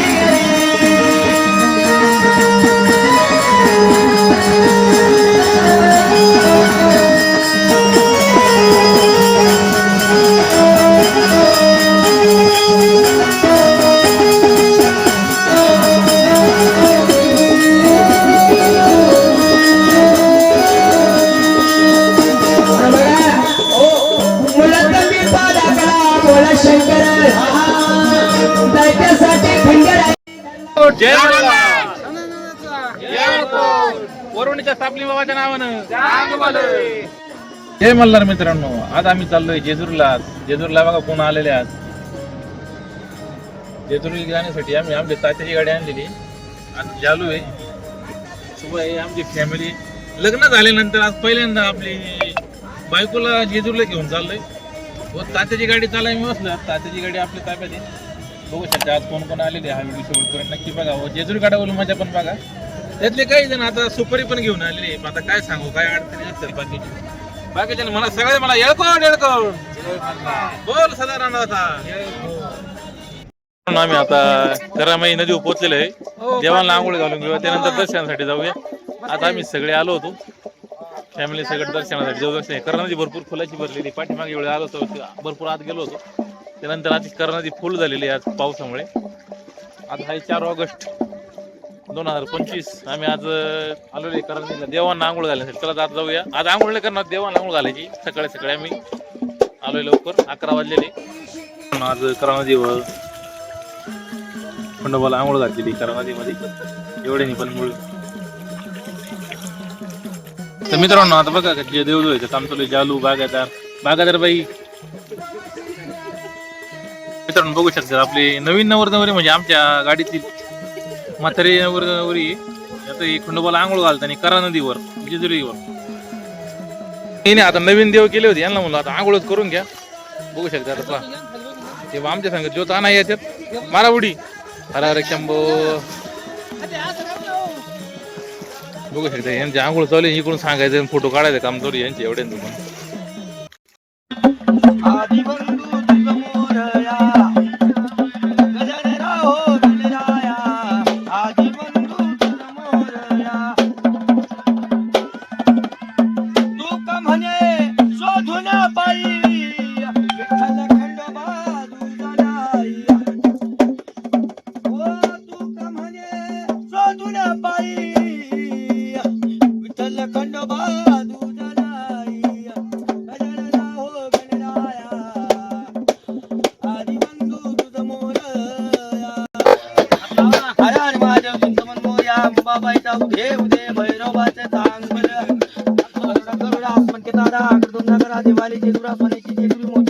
Yeah. वरुणीच्या सापली बाबाच्या नावानं. जय मल्हार मित्रांनो आज आम्ही चाललोय जेजूरला जेजूरला बघा कोण आलेले आज. जेजूरला जाण्यासाठी आम्ही आमच्या तात्याची गाडी आणलेली. आज चालू आहे. सुबह आहे आमची फॅमिली लग्न झाल्यानंतर आज पहिल्यांदा आपली बायकोला जेजूरला घेऊन चाललोय. व तात्याची गाडी चालाय मी बसलो. तात्याची गाडी आपल्या ताब्यात आहे. बघू शकता आज कोण कोण आलेले हा व्हिडिओ शेवटपर्यंत नक्की बघा व जेजूर गाड्यावरून मजा पण बघा. त्यातले काही जण आता सुपारी पण घेऊन आलेले. आता काय सांगू काय अडचणी असतील बाकीचे. बाकीच्या मला सगळे मला येळकोड येळकोड बोल सदानंद होता आम्ही आता करामाई नदीवर पोहोचलेलो आहे. देवाला आंघोळ घालून घेऊया. त्यानंतर दर्शनासाठी जाऊया. आता आम्ही सगळे आलो होतो. फॅमिली सगळं दर्शनासाठी जाऊ दर्शन. करा नदी भरपूर फुलाची भरलेली. पाठीमागे वेळ आलो होतो. भरपूर आत गेलो होतो. त्यानंतर आता करा नदी फुल झालेली आहे आज पावसामुळे. आज आहे चार ऑगस्ट. दोन हजार पंचवीस आम्ही आज आलो आहे देवांना आंघोळ घालण्यासाठी चला आज जाऊया. आज आंघोळ नाही करणार देवांना आंघोळ घालायची. सकाळी सकाळी आम्ही आलोय लवकर. अकरा वाजलेले. आज करा देव खंडोबाला आंघोळ घातलेली करा नदीमध्ये एवढे पण मुळे. तर मित्रांनो आता बघा का जे देव आहे काम चालू जालू बागायदार बागायदार बाई. मित्रांनो बघू शकतात आपले नवीन नवर नवरे म्हणजे आमच्या गाडीतील म्हातारी नवर नवरी आता ही खंडोबाला आंघोळ घालताना करा नदीवर जेजुरीवर. नाही आता नवीन देव केले होते यांना म्हणलं आता आंघोळच करून घ्या. बघू शकता आता पहा. ते आमच्या सांगत ज्योत आणा याच्यात मारा उडी अरे अरे शंभो. बघू शकता यांची आंघोळ चालू इकडून सांगायचं फोटो काढायचं काम चालू यांचे एवढे दुकान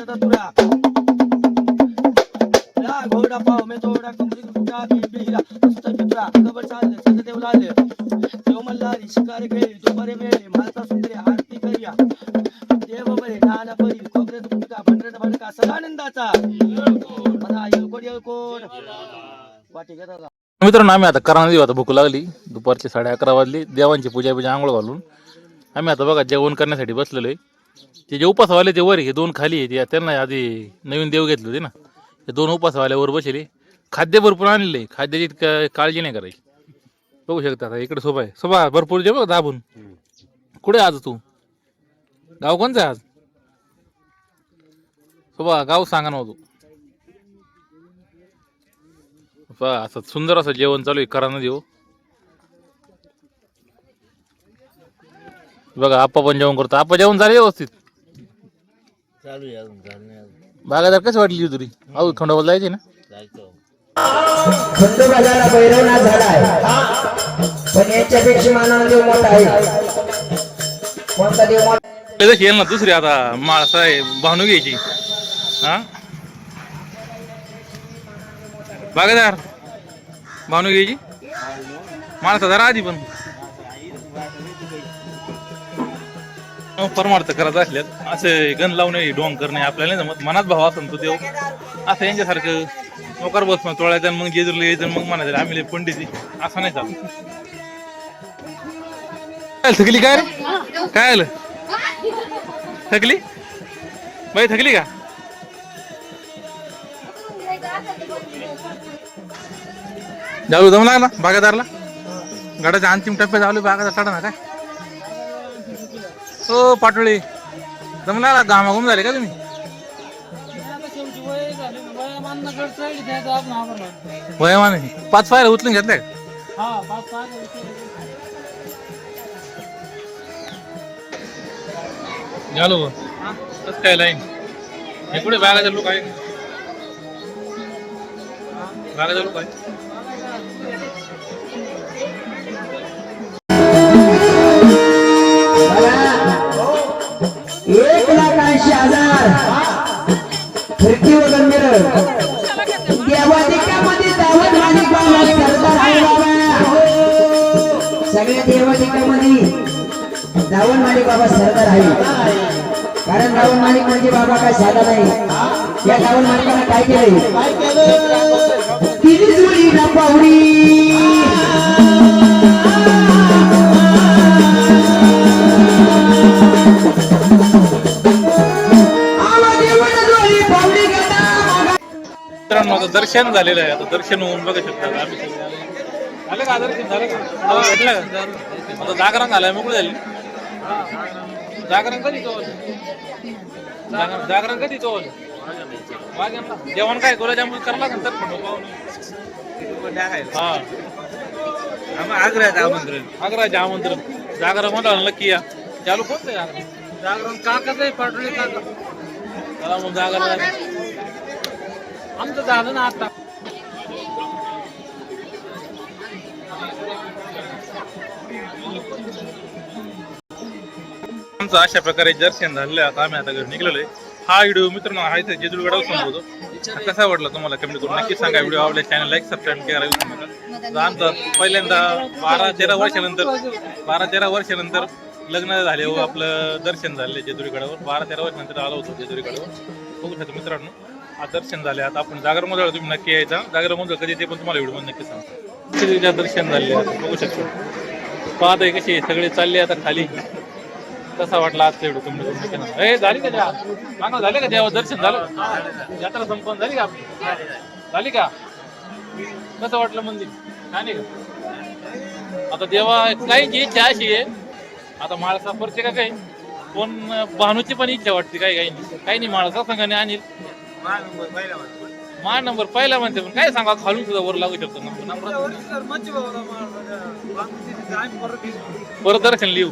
जेजुरी तुरा ला घोडा पाव मे थोडा कमरी कुटा की बिहिरा. सुत चित्रा गबर चाल सज देव लाल. देव मल्हारी शिकार खेळी दुपारे वेळे मालता सुंदरी आरती करिया. देव बरे नाना परी खोबरे दुखका भंडर भडका सदानंदाचा. मला येळकोड येळकोड वाटी घे मित्रांनो आम्ही आता करा आता भूक लागली. दुपारची साडे अकरा वाजली. देवांची पूजा पूजा आंघोळ घालून. आम्ही आता बघा जेवण करण्यासाठी बसलेलो आहे. ते जे उपासवाले ते वर हे दोन खाली आहे ते त्यांना आधी नवीन देव घेतले होते ना. हे दोन उपासवाल्यावर वर बसले. खाद्य भरपूर आणलेले खाद्याची काळजी नाही करायची. बघू शकता आता इकडे सोबा आहे. सोबा भरपूर जे बघ दाबून. कुठे आज तू? गाव कोणचं आहे आज? सोबा गाव सांगा ना हो तू. पहा, असं सुंदर असं जेवण चालू आहे करा ना देऊ बघा आप्पा पण जेवण करतो. आप्पा जेवण झालं व्यवस्थित. चालू आहे अजून झालं नाही अजून. बागादार कशी वाटली तुरी अहो खंडोबाला जायचे ना? जायचं. खंडोबाला भैरवनाथ झालाय. पण याच्यापेक्षा मानानं देव मोठा आहे. कोणता देव मोठा? जशी येईल ना दुसरी आता माळसा आहे भावनू घ्यायची. हा? बागादार भावनू घ्यायची? माळसा जरा आधी पण. परमार्थ करत असल्यात. असे गण लावणे डोंग करणे आपल्याला नाही जमत. मनात भाव असं तो देव. असं यांच्यासारखं नोकर बस मग तोळायचं आणि मग जेजूरला यायचं मग म्हणायचं आम्ही लय पंडित आहे. असं नाही चालत. काय थकली काय रे? काय आलं? थकली? बाई थकली का? जाऊ दम लागला बागादारला गडाच्या अंतिम टप्प्यात आलो बागादार चढा ना काय? हो पाटोळी. जमणार घामाघूम झाले का तुम्ही? वयमान पाच पायऱ्या उचलून घेतल्या का? झालो कसं काय लाईन? हे कुठे बागाचे लोक आहे. बागाचे लोक आहे. फिरकी वगैरे मिरर देवाधिकामध्ये दावत मालिक बाबा सरदार आहे बाबा सगळ्या देवाधिकामध्ये दावण मालिक बाबा सरदार आहे. कारण दावण मालिक म्हणजे बाबा काय साधा नाही. या दावण मालिकानं काय केलंय? तिने जुळी ना पाहुणी आता दर्शन झालेलं आहे. आता दर्शन होऊन बघू शकता आम्ही सगळे. आले. झालं का दर्शन झालं का? हो, भेटलं का? आता जागरण झालंय मोकळी झाली. जागरण कधी तो जागरण जागरण कधी तो वाघ्यांना. जेवण काय गुलाबजामुन करला का तर हा. आमंत्रण आग्राचे आमंत्रण. जागरण म्हणलं नक्की या. चालू कोणतं जागरण जागरण काकाच आहे पाटोळे काका. चला मग जागरण. आमचं झालं ना आता. आमचं अशा प्रकारे जर्शन झालेलं आहे. आता आम्ही आता घरी निघलेलो आहे. हा व्हिडिओ मित्रांनो हा इथे जेजुरीगडावर संपवतो. कसा वाटला तुम्हाला कमेंट करून नक्की सांगा. व्हिडिओ आवडला चॅनल लाईक सबस्क्राईब करायला विसरू नका तर आमचं पहिल्यांदा बारा तेरा वर्षानंतर बारा तेरा वर्षानंतर लग्न झाले व आपलं दर्शन झाले जेजुरीगडावर बारा तेरा वर्षानंतर आलो होतो जेजुरीगडावर बघू शकतो मित्रांनो. हा दर्शन झाले. आता आपण जागर मोदळ तुम्ही नक्की यायचा. जागर मोदळ कधी ते पण तुम्हाला व्हिडिओ नक्की सांगा दर्शन झाले आता बघू शकतो. पाहत कशी आहे, सगळे चालले आता खाली. कसा वाटला आज व्हिडिओ तुम्ही नक्की ए झाली का त्या मागं झाले का देवा? दर्शन झालं? यात्रा संपन्न झाली का? आपली झाली का? कसं वाटलं मंदिर? छान का? आता देवा काहींची इच्छा अशी आहे. आता माळसा प्रत्येका काही? कोण भानूची पण इच्छा वाटते काही काही नाही. काही नाही माळसा संघाने आणील. मा नंबर पहिला म्हणते. पण काय सांगा खालून सुद्धा वर लागू शकतो नंबर परत दर्शन लिहू.